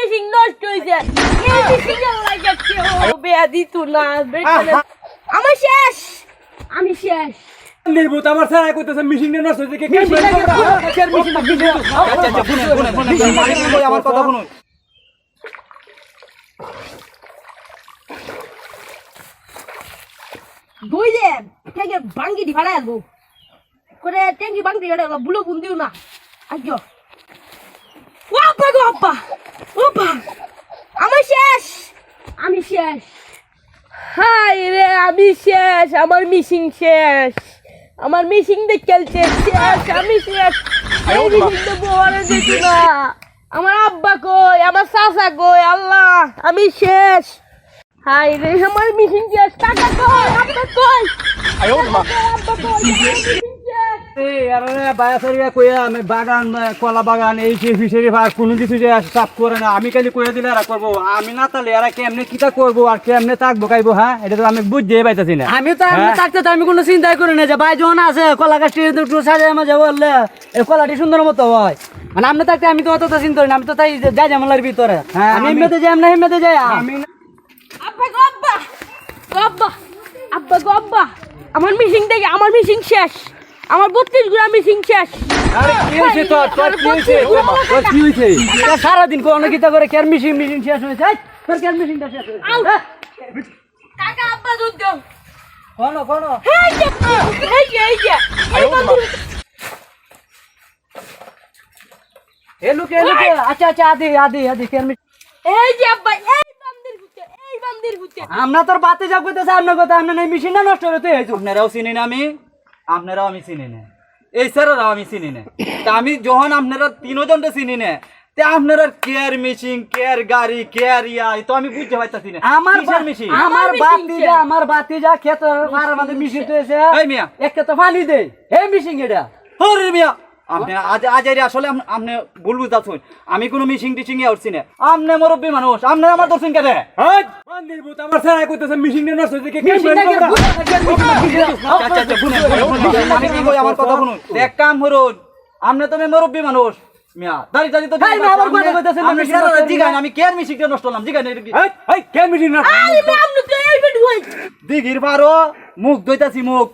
Machine নষ্ট হয়েছে এই মেশিনের লাগে কেউ বেয়া দিত না আমার শেষ। আমি শেষ। নির্ভূত আমার স্যার কইতেছে মেশিন নিয়ে নষ্ট হয়েছে কে কে আচ্ছা আচ্ছা আমার কথা শুনুন বাঙ্গি আসব করে ট্যাঙ্কি বাঙ্গি বুলো বুন দিও না। আজ্ঞ ও আব্বা গো আব্বা। ও আব্বা আমার শেষ। আমি শেষ। হাই রে আমি শেষ আমার মিশিং শেষ। আমার মিশিং দেখতে শেষ আমি শেষ। এই মিশিং তো বড় দেখি না। আমার আব্বা কই আমার চাচা কই আল্লাহ আমি শেষ। হাই রে আমার মিশিং শেষ। টাকা কই আব্বা কই? আব্বা কই আব্বা কই আমার মিশিং শেষ কইয়া আমি বাগান কলা বাগান এই যে ফিশারি ভাগ কোনো কিছু যে সাফ করে না। আমি খালি কইয়া দিলে এরা করব। আমি না তাহলে এরা কেমনে কিতা করব আর কেমনে থাকব খাইবো হ্যাঁ? এটা তো আমি বুঝতে পাইতাছি না। আমি তো আমি হ্যাঁ? থাকতে আমি কোনো চিন্তাই করি না যে ভাই যখন আছে কলা গাছটি একটু সাজায় মাঝে বললে এই কলাটি সুন্দর মতো হয়। মানে আপনি থাকতে আমি তো অত চিন্তা করি না আমি তো তাই যাই জামালার ভিতরে। হ্যাঁ, আমি আমি- এমনিতে যাই না এমনিতে যাই আমি আব্বা গো আব্বা! আব্বা! আব্বা আমার মিশিং দেখে আমার মিশিং শেষ। আমার বত্রিশ গুড়া মিশিং শেষ। আরে কি হয়েছে তোর? তোর কি হয়েছে? তোর কি হয়েছে? তা সারাদিন কোনো কিতা করে কেয়ার মিশিং মিশিং শেষ হয়েছে। এই, তোর কেয়ার মিশিংটা শেষ হয়েছে। আউ। হ্যাঁ? কাকা আব্বা দুধ দাও। কোনো কোনো? এই যে এই যে এই যে। এ লুকে লুকে। আচ্ছা আচ্ছা আদি আদি আদি কেয়ার মিশিং এই যে আব্বা এই বান্দির ভূতে এই বান্দির ভূতে। আমরা তোর বাতে যা করতেছে আপনার কথা আপনার এই মেশিনটা নষ্ট হতে আপনারাও চিনি না আমি। আপনারাও আমি চিনি না। এই স্যারেরাও আমি চিনি না। তা আমি যখন আপনারা তিনজনটা চিনি না তে আপনারা কেয়ার মেশিন কেয়ার গাড়ি কেয়ার ইয়া তো আমি বুঝতে পারতাছি না। আমার মেশিন আমার আমার বাতি যা ছে। আমার বাতি যা খেত আর আমাদের মিশিং এই মিয়া। একটা তো পানি দে এই মেশিন এটা। হরে মিয়া। আপনি আজ আজ আসলে আপনি ভুল বুঝতেছেন আমি কোনো মিশিং টিশিং ইয়ে উঠছি না। আপনি মুরব্বী মানুষ আপনি আমার দর্শন কেটে। আমার স্যার কইতেছে নিয়ে নষ্ট কে। আচ্ছা আচ্ছা আমি কি কই আমার কথা শুনুন। এক কাম করুন আপনি তো মুরব্বী মানুষ। মিয়া দাঁড়ি দাঁড়ি তো এই মিয়া, কথা কইতাছেন আপনি মেশিন জিগান আমি মিশিংটা নষ্ট জিগান এই পারো মুখ দইতাছি মুখ।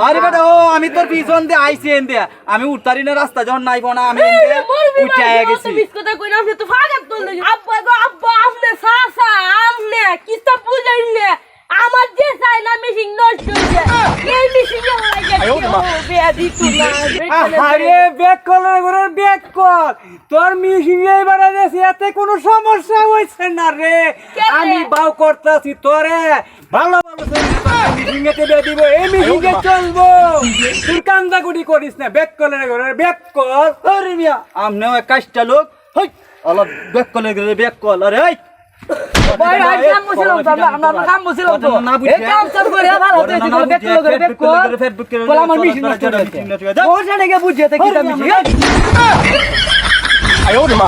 আরে বেটা ও আমি তোর পিছন দিয়ে আইছি এন দিয়া আমি উঠতারি না রাস্তা যখন নাই না আমি এন দিয়ে উঠে গেছি মিস কথা কই না আপনি তো ফাগাত করলে আব্বা গো আব্বা আপনি সাসা আমনে কিস্তা বুঝাই নে? আমার যে চাই না মিশিং নষ্ট হইছে এই মিশিং এর লাগে কেউ বিয়া দিত না আরে ব্যাক কল রে ব্যাক কল। তোর মিশিং বাড়া দেছে এতে কোনো সমস্যা হইছে না রে। আমি বাউ করতাছি তোরে। ভালো ভালো মিশিং এতে দিব এই চলবো। তুই কান্দা গুড়ি করিস না ব্যাক কল রে ব্যাক কল। আরে মিয়া আমনেও কাজটা লোক। হই আল্লাহ ব্যাক কলে গেলে ব্যাক কল আরে হই। ভাই, ভাই, কাম বসিলাম তো, আমরা- আমরা- আমরা কাম বসিলাম তো। এই কাম চালু করে, ভালো হতো, এদিকে বলে ব্যাক করল করে, ব্যাক কর। বলে আমার মেশিন নষ্ট হয়ে গেছে। ওর সাথে গিয়ে বুঝিয়ে তো কি তা মেশিন। আয় মা